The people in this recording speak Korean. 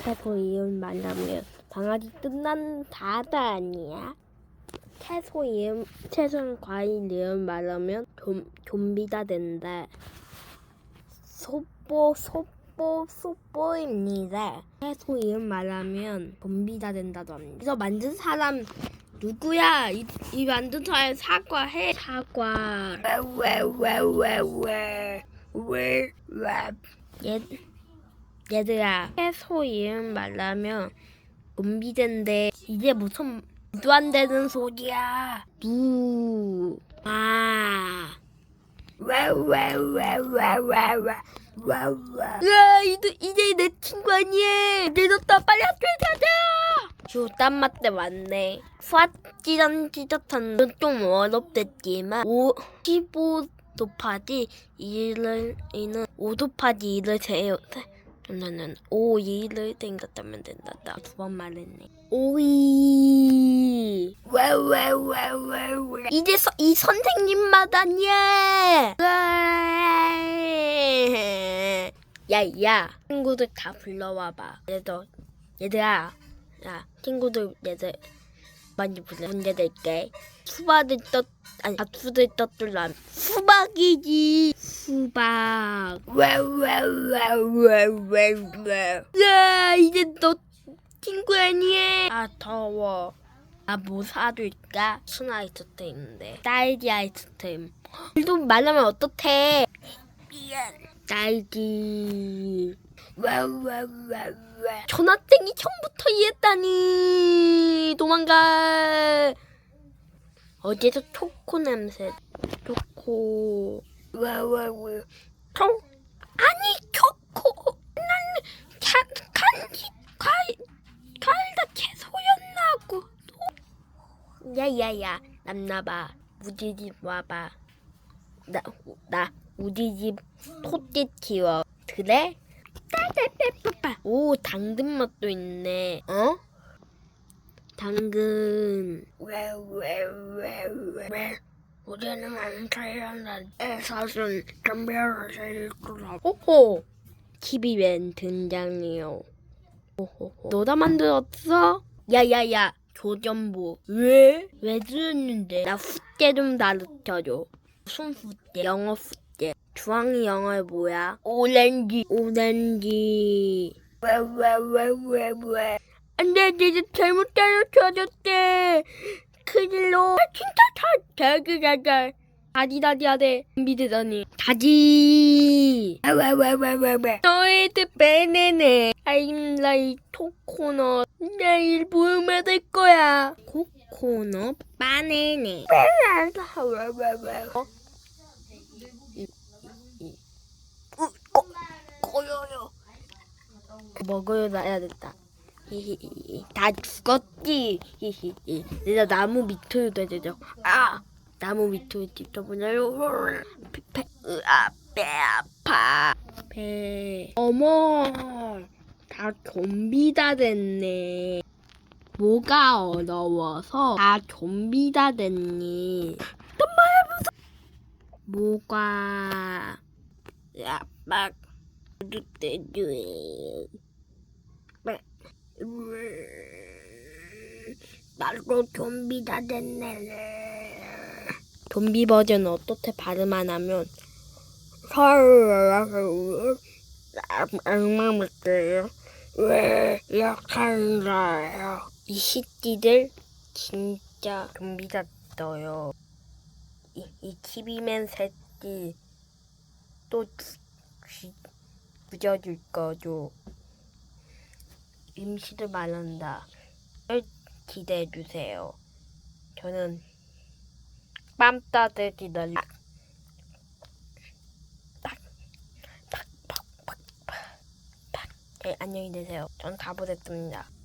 태소 이음 말하면 방아지 끝난다가 아니야? 태소 이음 채소는 과일 이음 말하면 좀 좀비가 된다. 소뽀 소뽀 소뽀입니다. 태소 이음 말하면 좀비가 된다도 합니다. 그래서 만든 사람 누구야? 이, 이 만든 사람 사과해 사과. 왜왜왜왜왜 얘, 얘들아 해소 말하면 좀비 된대. 이게 무슨 말도 안 되는 소리야? 무 아. 왜왜왜왜왜왜왜 으아 이제, 이제 내 친구 아니야 늦었다 빨리 학교에 가자. 주 땀맛 때 왔네. 수학 찌던 찌젓한 좀 어렵댔지만 5 15 곱하기 2를 이는 5 곱하기 2를 세 5 2를 생각하면 된다 두번 말했네. 오이. 왜왜왜왜왜? 이제 서, 이 선생님 맛 아니야 야야 친구들 다 불러와봐. 얘들 얘들아 야 친구들 얘들 많이 불러. 문제 낼게. 수박을 떴 아니 박수를 떴들란 수박이지 수박. 왜왜왜왜왜왜 야 이제 너 친구 아니야? 아 더워. 아뭐 사줄까? 순 아이스크림인데. 딸기 아이스크림. 또 말하면 어떡해? 미안. 딸기. 왜왜왜왜 전화땡이 처음부터 이해했다니. 도망가. 어제도 초코 냄새? 초코 왜왜왜 초? 아니 초코 난 간, 간지 과일다 채소였나고. 야야야 남나봐. 우리 집 와봐. 나 나 우리 집 토끼 키워. 그래? 빠빠빠빠빠. 오 당근 맛도 있네. 어? 당근. 왜왜왜왜 우리는 안 살려나 사실 담배를 살 거라고 호호 TV맨 등장이요. 호호호. 너다 만들었어? 야야야 조전부. 왜? 왜 들었는데? 나 숙제 좀 가르쳐줘. 무슨 숙제? 영어 숙제 주황이 영어 뭐야? 오렌지. 오렌지. 왜 왜 왜 왜왜? 안돼 니들 잘못 가르쳐줬대 큰일로 아, 진짜 다 대기가가 다디다디야 돼 준비되다니 다디 왜왜왜왜왜 너희들 빼내네 아임라이 코코넛 내일 보험에 될 거야 코코넛 빠내네 왜왜왜 꼬여요 먹어요 나야 됐다 다 죽었지? 내가 나무 밑으로 되죠 아 나무 밑으로 뒤져보냐요. 배, 으아 배 아파. 배. 어머 다 좀비다 됐네. 뭐가 어려워서 다 좀비다 됐니? 뭐가 야막 르르르 나도 좀비 다 됐네 좀비 버전 어떻게 발음 안 하면 왜 약한가요 이 시띠들 진짜 좀비 같어요. 이, 이 TV맨 새끼 또 주, 주, 부져줄 거죠. 임시를 말한다. 기대해 주세요. 저는 빰 따뜻이 널 딱, 딱, 팍, 팍, 팍, 팍, 팍. 네, 안녕히 계세요. 전 가보겠습니다.